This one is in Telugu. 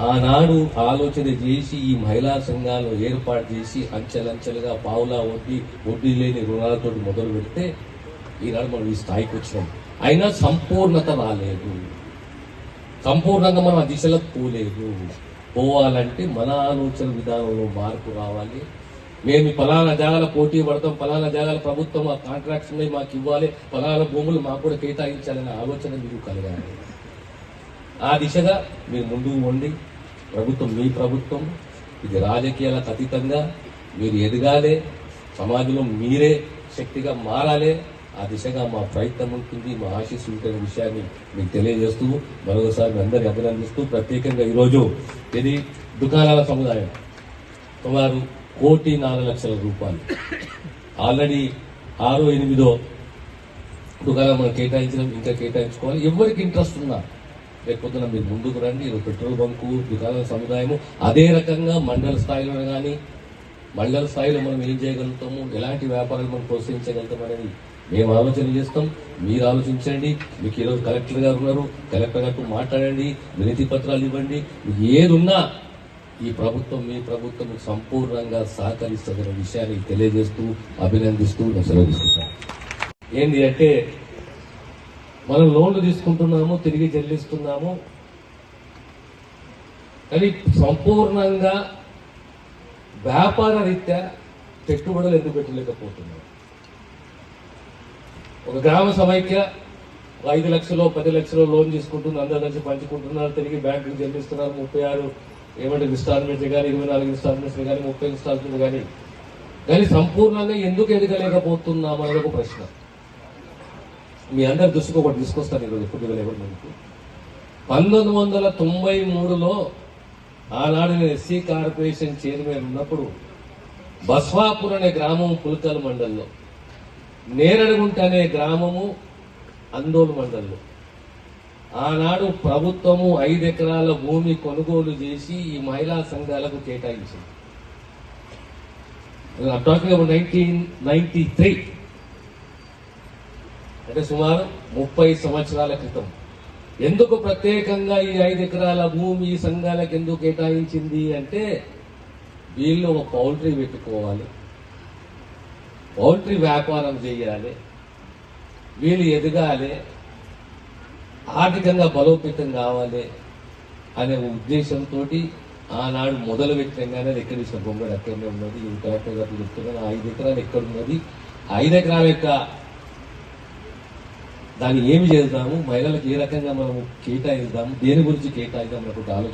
ఆనాడు ఆలోచన చేసి ఈ మహిళా సంఘాలు ఏర్పాటు చేసి అంచెలంచెలుగా పావులా వడ్డీ వడ్డీ లేని రుణాలతో మొదలు పెడితే ఈనాడు మనం ఈ స్థాయికి వచ్చినాం. అయినా సంపూర్ణత రాలేదు. సంపూర్ణంగా మనం ఆ దిశలో పోలేదు. పోవాలంటే మన ఆలోచన విధానంలో మార్పు రావాలి. మేము ఫలానా జాగాల పోటీ పడతాం ఫలానా జాగాల ప్రభుత్వం ఆ కాంట్రాక్ట్స్ మాకు ఇవ్వాలి ఫలానా భూములు మాకు కూడా కేటాయించాలనే ఆలోచన మీకు కలగాలి. ఆ దిశగా మీరు ముందుకు వండి ప్రభుత్వం మీ ప్రభుత్వం ఇది రాజకీయాలకు అతీతంగా మీరు ఎదగాలి సమాజంలో మీరే శక్తిగా మారాలి ఆ దిశగా మా ప్రయత్నం ఉంటుంది మా ఆశీస్సు ఉంటుంది విషయాన్ని మీకు తెలియజేస్తూ మరొకసారి మీ అందరినీ అభినందిస్తూ ప్రత్యేకంగా ఈరోజు ఇది దుకాణాల సముదాయం. సుమారు కోటి నాలుగు లక్షల రూపాయలు. ఆల్రెడీ ఆరో ఎనిమిదో దుకాణం మనం కేటాయించడం ఇంకా కేటాయించుకోవాలి. ఎవరికి ఇంట్రెస్ట్ ఉన్నా లేకపోతే మీరు ముందుకు రండి పెట్రోల్ బంకు దుకాణాల సముదాయము. అదే రకంగా మండల స్థాయిలో కానీ మండల స్థాయిలో మనం ఏం చేయగలుగుతాము? ఎలాంటి వ్యాపారాలు మనం ప్రోత్సహించగలుగుతాం అనేది మేము ఆలోచన చేస్తాం. మీరు ఆలోచించండి. మీకు ఈరోజు కలెక్టర్ గారు ఉన్నారు. కలెక్టర్ గారితో మాట్లాడండి. వినతి పత్రాలు ఇవ్వండి. మీకు ఈ ప్రభుత్వం మీ ప్రభుత్వం సంపూర్ణంగా సహకరిస్తుందనే విషయాన్ని తెలియజేస్తూ అభినందిస్తూ నేను ఏంటి అంటే మనం లోన్లు తీసుకుంటున్నాము తిరిగి చెల్లిస్తున్నాము. కానీ సంపూర్ణంగా వ్యాపార రీత్యా పెట్టుబడులు ఎందుకు పెట్టలేకపోతున్నాం? ఒక గ్రామ సమైక్య ఐదు లక్షలు పది లక్షలు లోన్ తీసుకుంటుంది అందరు కలిసి పంచుకుంటున్నారు తిరిగి బ్యాంకులు చెల్లిస్తున్నారు ముప్పై ఆరు ఏమంటే ఇన్స్టాల్మెంట్స్ కానీ ఇరవై నాలుగు ఇన్స్టాల్మెంట్స్ కానీ ముప్పై ఇన్స్టాల్మెంట్స్ కానీ కానీ సంపూర్ణంగా ఎందుకు ఎదగలేకపోతున్నాం అనేది ఒక ప్రశ్న. మీ అందరి దృష్టికి ఒకటి తీసుకొస్తాను ఈరోజు కొద్దిగా లేవర్ ముందుకు పంతొమ్మిది వందల తొంభై మూడులో ఆనాడు నేను ఎస్సీ కార్పొరేషన్ చైర్మన్ ఉన్నప్పుడు బస్వాపూర్ అనే గ్రామం పులకల్ మండల్లో నేరడుగుంట అనే గ్రామము అందోలు మండల్లో. ఆనాడు ప్రభుత్వము ఐదు ఎకరాల భూమి కొనుగోలు చేసి ఈ మహిళా సంఘాలకు కేటాయించింది. నైన్టీన్ నైన్టీ త్రీ అంటే సుమారు ముప్పై సంవత్సరాల క్రితం. ఎందుకు ప్రత్యేకంగా ఈ ఐదు ఎకరాల భూమి ఈ సంఘాలకు ఎందుకు కేటాయించింది అంటే వీళ్ళు ఒక పౌల్ట్రీ పెట్టుకోవాలి. పౌల్ట్రీ వ్యాపారం చేయాలి. వీళ్ళు ఎదగాలి. ఆర్థికంగా బలోపేతం కావాలి అనే ఉద్దేశంతో ఆనాడు మొదలు పెట్టంగానే అది ఎక్కడ ఇచ్చిన బొమ్మడు అక్కడనే ఉన్నది. ఇది కలెక్టర్ గారు చెప్తున్నాను ఐదు ఎకరాలు ఎక్కడున్నది? ఐదు ఎకరాల యొక్క దాన్ని ఏమి చేద్దాము? మహిళలకు ఏ రకంగా మనము కేటాయిద్దాము? దేని గురించి కేటాయిద్దాం అన్నటువంటి ఆలోచన.